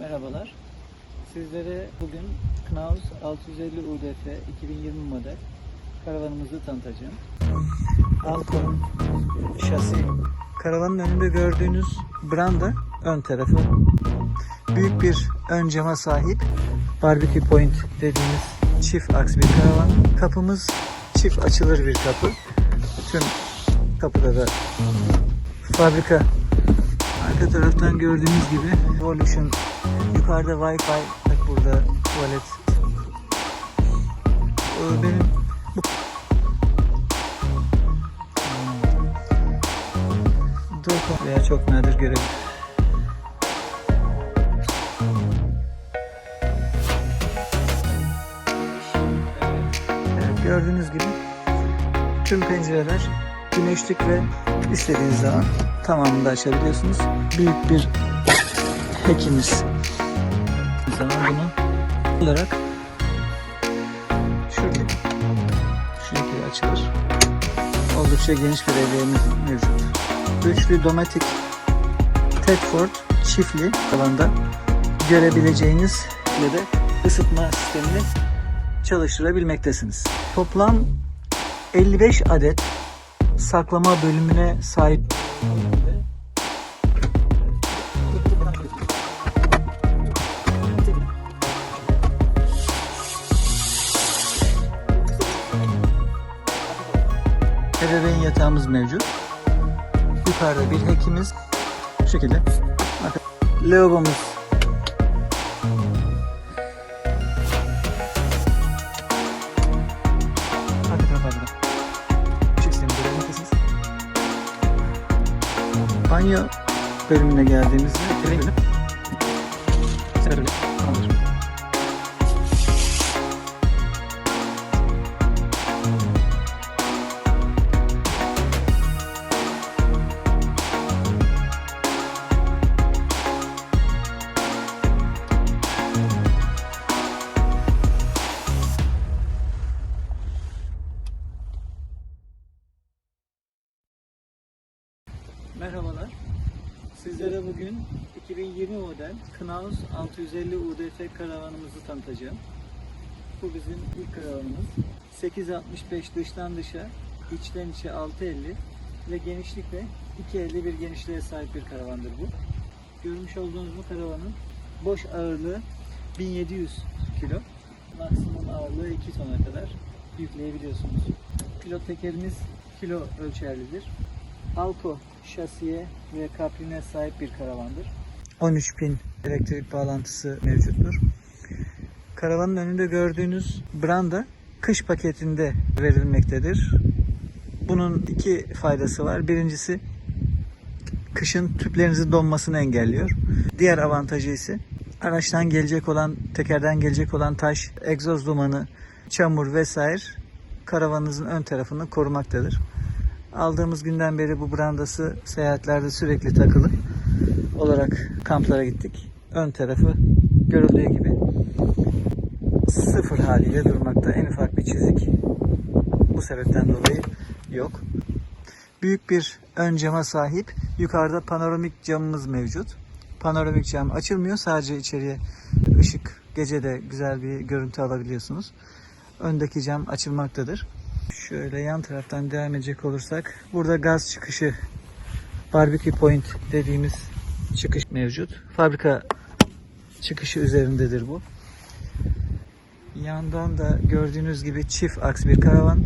Merhabalar. Sizlere bugün Knaus 650 UDF 2020 model karavanımızı tanıtacağım. Alcon şasi. Karavanın önünde gördüğünüz branda ön tarafı. Büyük bir ön cama sahip barbecue point dediğimiz çift aks bir karavan. Kapımız çift açılır bir kapı. Tüm kapıda da fabrika Arka taraftan gördüğünüz gibi Evolution yukarıda Wi-Fi bak burada tuvalet benim bu Doka veya çok nadir görebilirim. Gördüğünüz gibi tüm pencereler güneşlik ve istediğiniz zaman tamamını da açabiliyorsunuz. Büyük bir hekimiz. Zaman bunu olarak şurada şu açılır. Oldukça geniş bir evlerimiz mevcut. Üçlü domatik Tedford çiftli alanda görebileceğiniz ve de ısıtma sistemini çalıştırabilmektesiniz. Toplam 55 adet saklama bölümüne sahip. Ebeveyn yatağımız mevcut. Yukarıda bir hekimiz. Bu şekilde. Bakın. Banyo bölümüne geldiğimizde Knaus 650 UDF karavanımızı tanıtacağım. Bu bizim ilk karavanımız. 865 dıştan dışa, içten içe 650 ve genişlikle 250 bir genişliğe sahip bir karavandır bu. Görmüş olduğunuz bu karavanın boş ağırlığı 1700 kilo. Maksimum ağırlığı 2 tona kadar yükleyebiliyorsunuz. Pilot tekerimiz kilo ölçerlidir. Alco şasiye ve kapline sahip bir karavandır. 13 pin elektrik bağlantısı mevcuttur. Karavanın önünde gördüğünüz branda kış paketinde verilmektedir. Bunun iki faydası var. Birincisi kışın tüplerinizin donmasını engelliyor. Diğer avantajı ise araçtan gelecek olan, tekerden gelecek olan taş, egzoz dumanı, çamur vesaire karavanınızın ön tarafını korumaktadır. Aldığımız günden beri bu brandası seyahatlerde sürekli takılı olarak kamplara gittik. Ön tarafı görüldüğü gibi sıfır haliyle durmakta. En ufak bir çizik bu sebepten dolayı yok. Büyük bir ön cama sahip. Yukarıda panoramik camımız mevcut. Panoramik cam açılmıyor. Sadece içeriye ışık gece de güzel bir görüntü alabiliyorsunuz. Öndeki cam açılmaktadır. Şöyle yan taraftan devam edecek olursak burada gaz çıkışı barbecue point dediğimiz çıkış mevcut. Fabrika çıkışı üzerindedir bu. Yandan da gördüğünüz gibi çift aks bir karavan.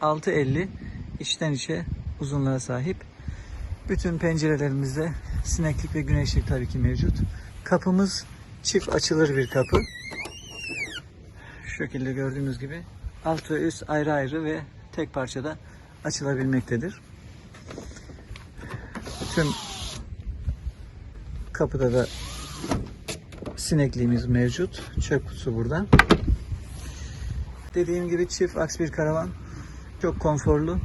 650 içten içe uzunluğa sahip. Bütün pencerelerimizde sineklik ve güneşlik tabii ki mevcut. Kapımız çift açılır bir kapı. Şu şekilde gördüğünüz gibi alt ve üst ayrı ayrı ve tek parçada açılabilmektedir. Tüm kapıda da sinekliğimiz mevcut. Çöp kutusu burada. Dediğim gibi çift aks bir karavan. Çok konforlu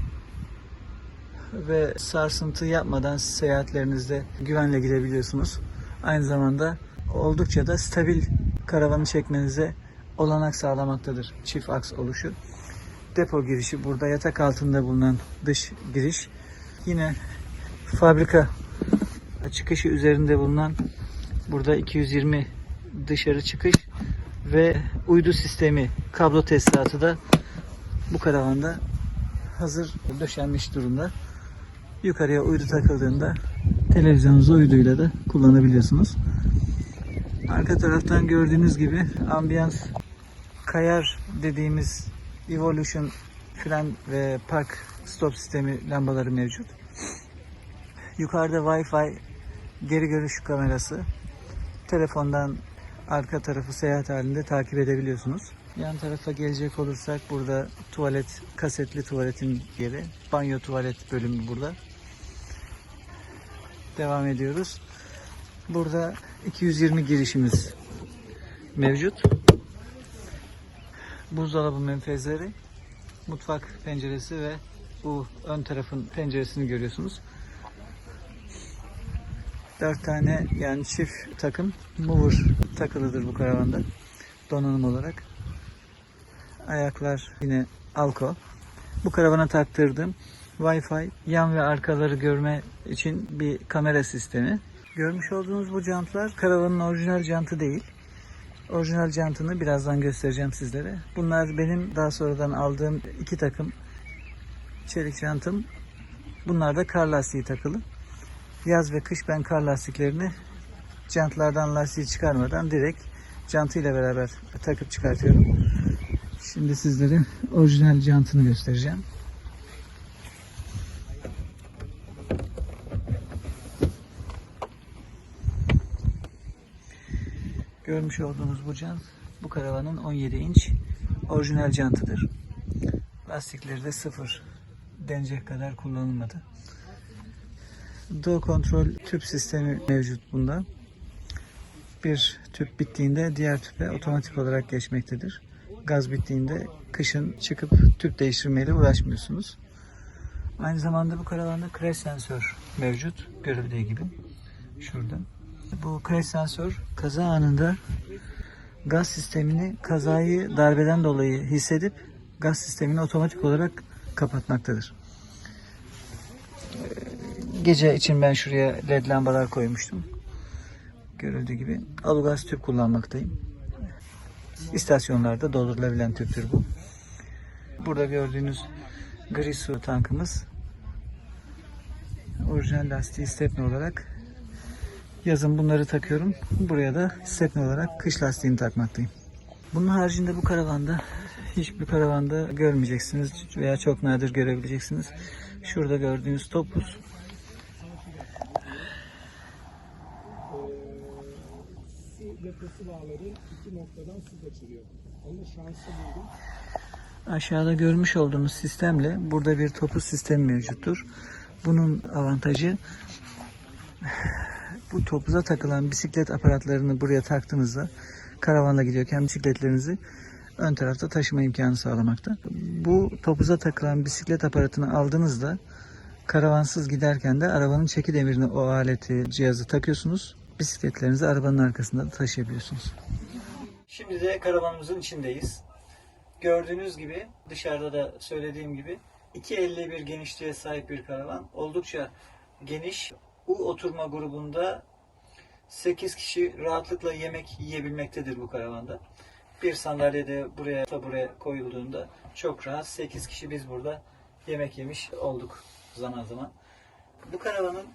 ve sarsıntı yapmadan seyahatlerinizde güvenle gidebiliyorsunuz. Aynı zamanda oldukça da stabil karavanı çekmenize olanak sağlamaktadır çift aks oluşu. Depo girişi burada yatak altında bulunan dış giriş. Yine fabrika çıkışı üzerinde bulunan Burada 220 dışarı çıkış ve uydu sistemi kablo tesisatı da bu karavanda hazır döşenmiş durumda. Yukarıya uydu takıldığında televizyonunuzu uyduyla da kullanabiliyorsunuz. Arka taraftan gördüğünüz gibi ambiyans kayar dediğimiz Evolution fren ve park stop sistemi lambaları mevcut. Yukarıda Wi-Fi geri görüş kamerası. Telefondan arka tarafı seyahat halinde takip edebiliyorsunuz. Yan tarafa gelecek olursak burada tuvalet, kasetli tuvaletin yeri. Banyo tuvalet bölümü burada. Devam ediyoruz. Burada 220 girişimiz mevcut. Buzdolabı menfezleri, mutfak penceresi ve bu ön tarafın penceresini görüyorsunuz. Dört tane yani çift takım mover takılıdır bu karavanda donanım olarak. Ayaklar yine Alco. Bu karavana taktırdığım Wi-Fi yan ve arkaları görme için bir kamera sistemi. Görmüş olduğunuz bu jantlar karavanın orijinal jantı değil. Orijinal jantını birazdan göstereceğim sizlere. Bunlar benim daha sonradan aldığım iki takım çelik jantım. Bunlar da kar lastiği takılı. Yaz ve kış ben kar lastiklerini jantlardan lastiği çıkarmadan direkt jantıyla beraber takıp çıkartıyorum. Şimdi sizlere orijinal jantını göstereceğim. Görmüş olduğunuz bu jant bu karavanın 17 inç orijinal jantıdır. Lastikleri de sıfır denecek kadar kullanılmadı. Door kontrol tüp sistemi mevcut bunda. Bir tüp bittiğinde diğer tüpe otomatik olarak geçmektedir. Gaz bittiğinde kışın çıkıp tüp değiştirmeyle uğraşmıyorsunuz. Aynı zamanda bu karavanda crash sensör mevcut. Görüldüğü gibi. Şurada. Bu crash sensör kaza anında gaz sistemini kazayı darbeden dolayı hissedip gaz sistemini otomatik olarak kapatmaktadır. Gece için ben şuraya led lambalar koymuştum. Görüldüğü gibi alugaz tüp kullanmaktayım. İstasyonlarda doldurulabilen tüptür bu. Burada gördüğünüz gri su tankımız orijinal lastiği stepne olarak yazın bunları takıyorum. Buraya da stepne olarak kış lastiğini takmaktayım. Bunun haricinde bu karavanda hiçbir karavanda görmeyeceksiniz veya çok nadir görebileceksiniz. Şurada gördüğünüz topuz deposu bağları iki noktadan su kaçırıyor. Onu şanslı buldum. Aşağıda görmüş olduğunuz sistemle burada bir topuz sistemi mevcuttur. Bunun avantajı bu topuza takılan bisiklet aparatlarını buraya taktığınızda karavanla gidiyorken bisikletlerinizi ön tarafta taşıma imkanı sağlamakta. Bu topuza takılan bisiklet aparatını aldığınızda karavansız giderken de arabanın çeki demirine o aleti, cihazı takıyorsunuz. Bisikletlerinizi arabanın arkasında da taşıyabiliyorsunuz. Şimdi de karavanımızın içindeyiz. Gördüğünüz gibi dışarıda da söylediğim gibi 2.51 genişliğe sahip bir karavan. Oldukça geniş. U oturma grubunda 8 kişi rahatlıkla yemek yiyebilmektedir bu karavanda. Bir sandalye de buraya tabure koyulduğunda çok rahat 8 kişi biz burada yemek yemiş olduk zaman zaman. Bu karavanın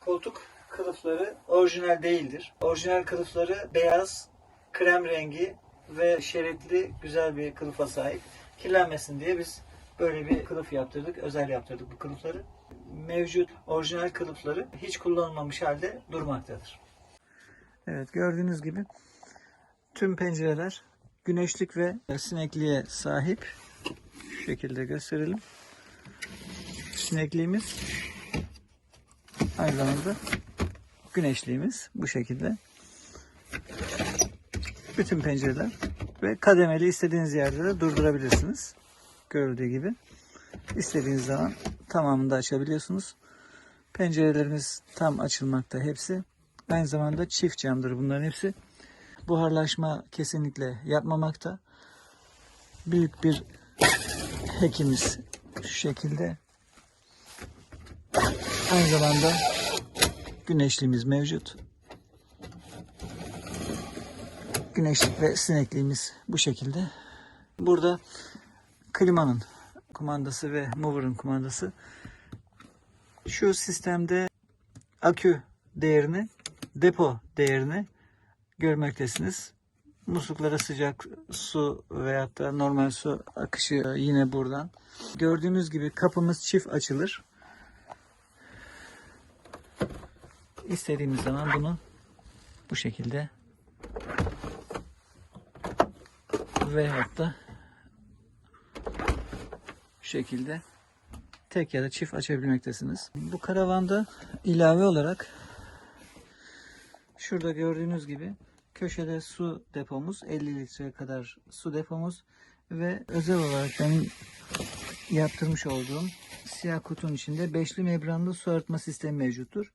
koltuk kılıfları orijinal değildir. Orijinal kılıfları beyaz, krem rengi ve şeritli güzel bir kılıfa sahip. Kirlenmesin diye biz böyle bir kılıf yaptırdık. Özel yaptırdık bu kılıfları. Mevcut orijinal kılıfları hiç kullanılmamış halde durmaktadır. Evet gördüğünüz gibi tüm pencereler güneşlik ve sinekliğe sahip. Şu şekilde gösterelim. Sinekliğimiz aynı zamanda güneşliğimiz bu şekilde. Bütün pencereler ve kademeli istediğiniz yerde de durdurabilirsiniz. Görüldüğü gibi. İstediğiniz zaman tamamını da açabiliyorsunuz. Pencerelerimiz tam açılmakta hepsi. Aynı zamanda çift camdır bunların hepsi. Buharlaşma kesinlikle yapmamakta. Büyük bir hekimiz şu şekilde. Aynı zamanda güneşliğimiz mevcut. Güneşlik ve sinekliğimiz bu şekilde. Burada klimanın kumandası ve mover'ın kumandası. Şu sistemde akü değerini, depo değerini görmektesiniz. Musluklara sıcak su veyahut da normal su akışı yine buradan. Gördüğünüz gibi kapımız çift açılır. İstediğimiz zaman bunu bu şekilde veyahut da şu şekilde tek ya da çift açabilmektesiniz. Bu karavanda ilave olarak şurada gördüğünüz gibi köşede su depomuz 50 litre kadar su depomuz ve özel olarak benim yaptırmış olduğum siyah kutunun içinde beşli membranlı su arıtma sistemi mevcuttur.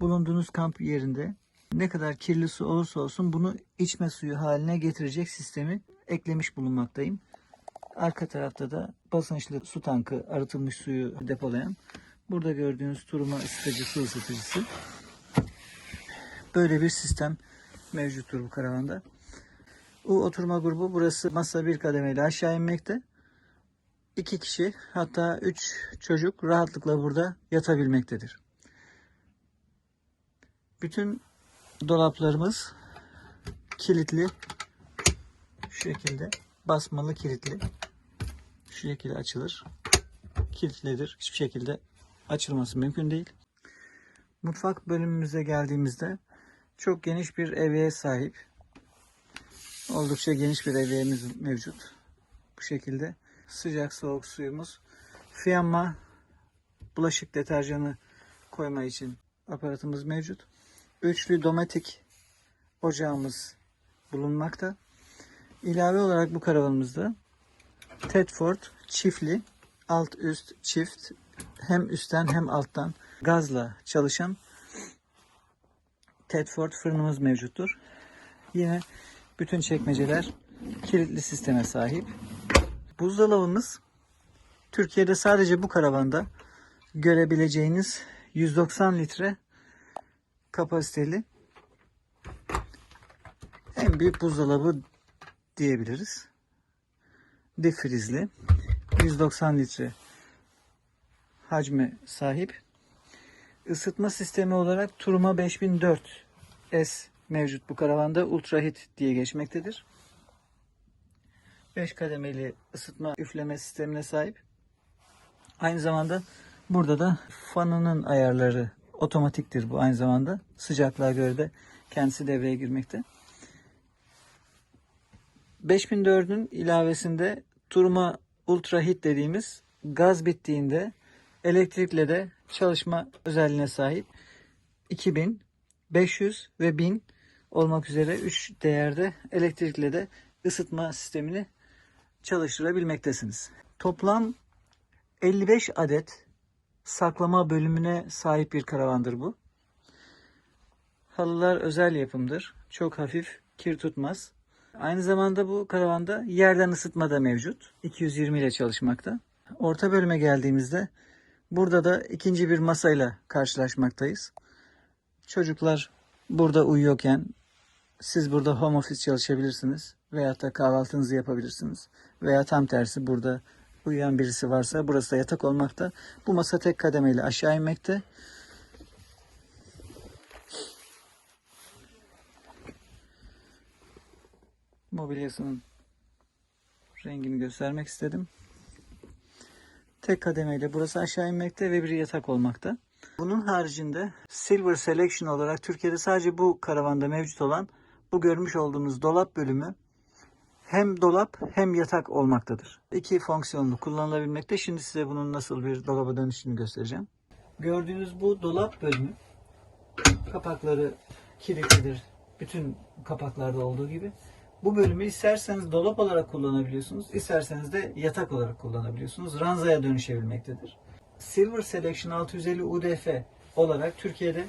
Bulunduğunuz kamp yerinde ne kadar kirli su olursa olsun bunu içme suyu haline getirecek sistemi eklemiş bulunmaktayım. Arka tarafta da basınçlı su tankı arıtılmış suyu depolayan. Burada gördüğünüz turuma ısıtıcı su ısıtıcısı. Böyle bir sistem mevcuttur bu karavanda. Bu oturma grubu burası masa bir kademeyle aşağı inmekte. İki kişi hatta üç çocuk rahatlıkla burada yatabilmektedir. Bütün dolaplarımız kilitli. Şu şekilde basmalı kilitli. Şu şekilde açılır. Kilitlidir. Hiçbir şekilde açılması mümkün değil. Mutfak bölümümüze geldiğimizde çok geniş bir evyeye sahip. Oldukça geniş bir evyemiz mevcut. Bu şekilde sıcak soğuk suyumuz. Fiyanma bulaşık deterjanı koyma için aparatımız mevcut. Üçlü dometik ocağımız bulunmakta. İlave olarak bu karavanımızda Tedford çiftli alt üst çift hem üstten hem alttan gazla çalışan Tedford fırınımız mevcuttur. Yine bütün çekmeceler kilitli sisteme sahip. Buzdolabımız Türkiye'de sadece bu karavanda görebileceğiniz 190 litre kapasiteli en büyük buzdolabı diyebiliriz. Difrizli 190 litre hacme sahip. Isıtma sistemi olarak Turuma 5004 S mevcut bu karavanda Ultrahit diye geçmektedir. 5 kademeli ısıtma üfleme sistemine sahip. Aynı zamanda burada da fanının ayarları otomatiktir bu aynı zamanda. Sıcaklığa göre de kendisi devreye girmekte. 5004'ün ilavesinde Turma Ultra Hit dediğimiz gaz bittiğinde elektrikle de çalışma özelliğine sahip 2000, 500 ve 1000 olmak üzere 3 değerde elektrikle de ısıtma sistemini çalıştırabilmektesiniz. Toplam 55 adet saklama bölümüne sahip bir karavandır bu. Halılar özel yapımdır. Çok hafif, kir tutmaz. Aynı zamanda bu karavanda yerden ısıtma da mevcut. 220 ile çalışmakta. Orta bölüme geldiğimizde burada da ikinci bir masayla karşılaşmaktayız. Çocuklar burada uyuyorken siz burada home office çalışabilirsiniz. Veyahut da kahvaltınızı yapabilirsiniz. Veya tam tersi burada uyuyan birisi varsa burası da yatak olmakta. Bu masa tek kademeyle aşağı inmekte. Mobilyasının rengini göstermek istedim. Tek kademeyle burası aşağı inmekte ve bir yatak olmakta. Bunun haricinde Silver Selection olarak Türkiye'de sadece bu karavanda mevcut olan bu görmüş olduğunuz dolap bölümü hem dolap hem yatak olmaktadır. İki fonksiyonlu kullanılabilmekte. Şimdi size bunun nasıl bir dolaba dönüşünü göstereceğim. Gördüğünüz bu dolap bölümü kapakları kilitlidir. Bütün kapaklarda olduğu gibi. Bu bölümü isterseniz dolap olarak kullanabiliyorsunuz, isterseniz de yatak olarak kullanabiliyorsunuz. Ranzaya dönüşebilmektedir. Silver Selection 650 UDF olarak Türkiye'de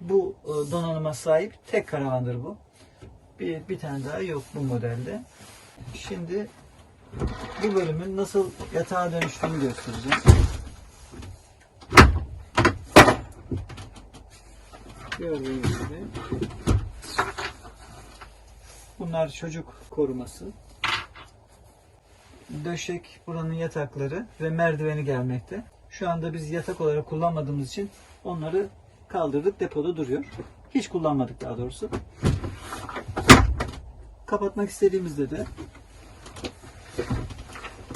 bu e, donanıma sahip tek karavandır bu. Bir, bir tane daha yok bu modelde. Şimdi bu bölümün nasıl yatağa dönüştüğünü göstereceğim. Gördüğünüz gibi Bunlar çocuk koruması. Döşek buranın yatakları ve merdiveni gelmekte. Şu anda biz yatak olarak kullanmadığımız için onları kaldırdık depoda duruyor. Hiç kullanmadık daha doğrusu. Kapatmak istediğimizde de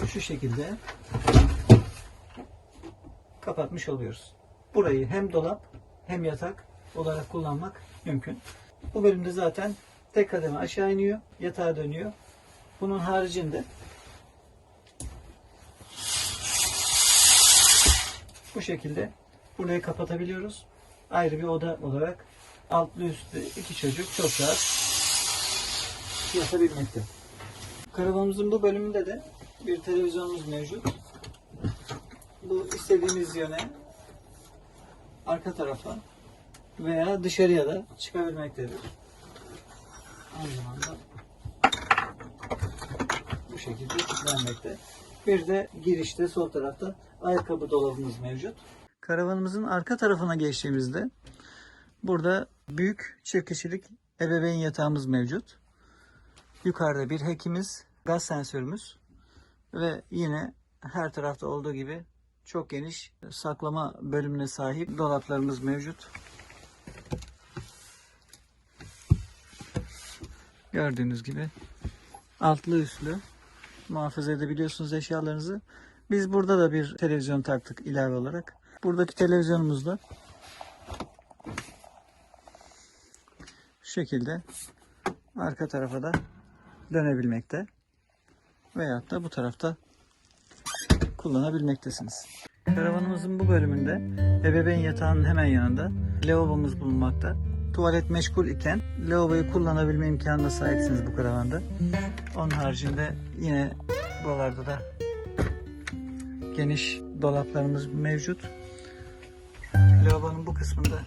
şu şekilde kapatmış oluyoruz. Burayı hem dolap hem yatak olarak kullanmak mümkün. Bu bölümde zaten tek kademe aşağı iniyor, yatağa dönüyor. Bunun haricinde bu şekilde burayı kapatabiliyoruz. Ayrı bir oda olarak altlı üstlü iki çocuk çok rahat yatabilmekte. Karavanımızın bu bölümünde de bir televizyonumuz mevcut. Bu istediğimiz yöne arka tarafa veya dışarıya da çıkabilmektedir. Aynı zamanda bu şekilde kilitlenmekte. Bir de girişte sol tarafta ayakkabı dolabımız mevcut. Karavanımızın arka tarafına geçtiğimizde burada büyük çift kişilik ebeveyn yatağımız mevcut. Yukarıda bir hekimiz, gaz sensörümüz ve yine her tarafta olduğu gibi çok geniş saklama bölümüne sahip dolaplarımız mevcut. Gördüğünüz gibi altlı üstlü muhafaza edebiliyorsunuz eşyalarınızı. Biz burada da bir televizyon taktık ilave olarak. Buradaki televizyonumuzda şu şekilde arka tarafa da dönebilmekte. Veyahut da bu tarafta kullanabilmektesiniz. Karavanımızın bu bölümünde ebeveyn yatağının hemen yanında lavabomuz bulunmakta. Tuvalet meşgul iken lavaboyu kullanabilme imkanına sahipsiniz bu karavanda. Onun haricinde yine buralarda da geniş dolaplarımız mevcut. Lavabonun bu kısmında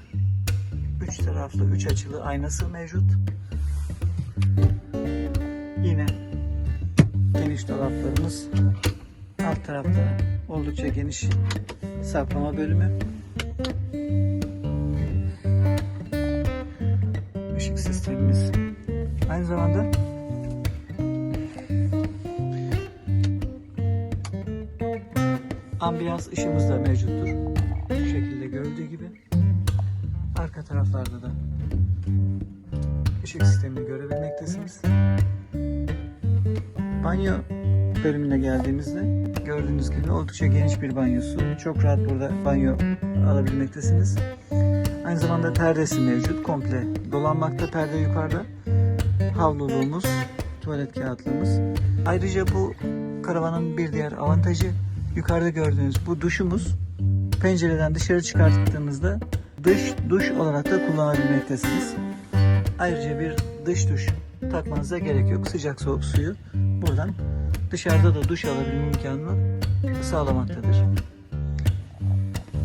üç taraflı, üç açılı aynası mevcut. Yine geniş dolaplarımız alt tarafta oldukça geniş saklama bölümü. Işık sistemimiz. Aynı zamanda ambiyans ışığımız da mevcuttur. Bu şekilde görüldüğü gibi. Arka taraflarda da ışık sistemini görebilmektesiniz. Banyo bölümüne geldiğimizde gördüğünüz gibi oldukça geniş bir banyosu. Çok rahat burada banyo alabilmektesiniz. Aynı zamanda perdesi mevcut. Komple dolanmakta perde yukarıda. Havluluğumuz, tuvalet kağıtlığımız. Ayrıca bu karavanın bir diğer avantajı yukarıda gördüğünüz bu duşumuz pencereden dışarı çıkarttığımızda dış duş olarak da kullanabilmektesiniz. Ayrıca bir dış duş takmanıza gerek yok. Sıcak soğuk suyu buradan dışarıda da duş alabilme imkanını sağlamaktadır.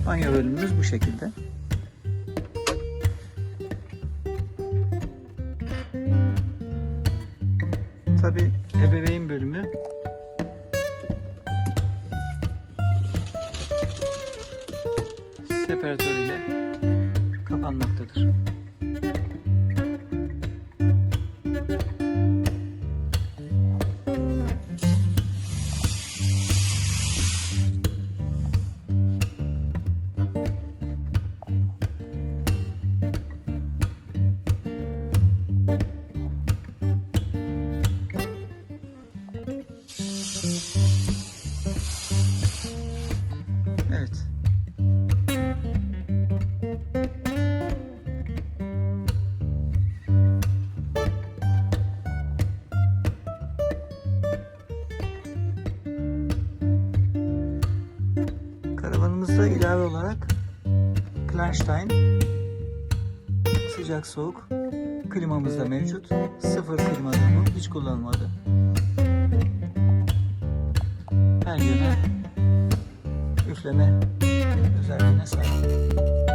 Banyo bölümümüz bu şekilde. Kleinstein sıcak soğuk klimamız da mevcut. Sıfır klimadır bu. Hiç kullanılmadı. Her yöne üfleme özelliğine sahip.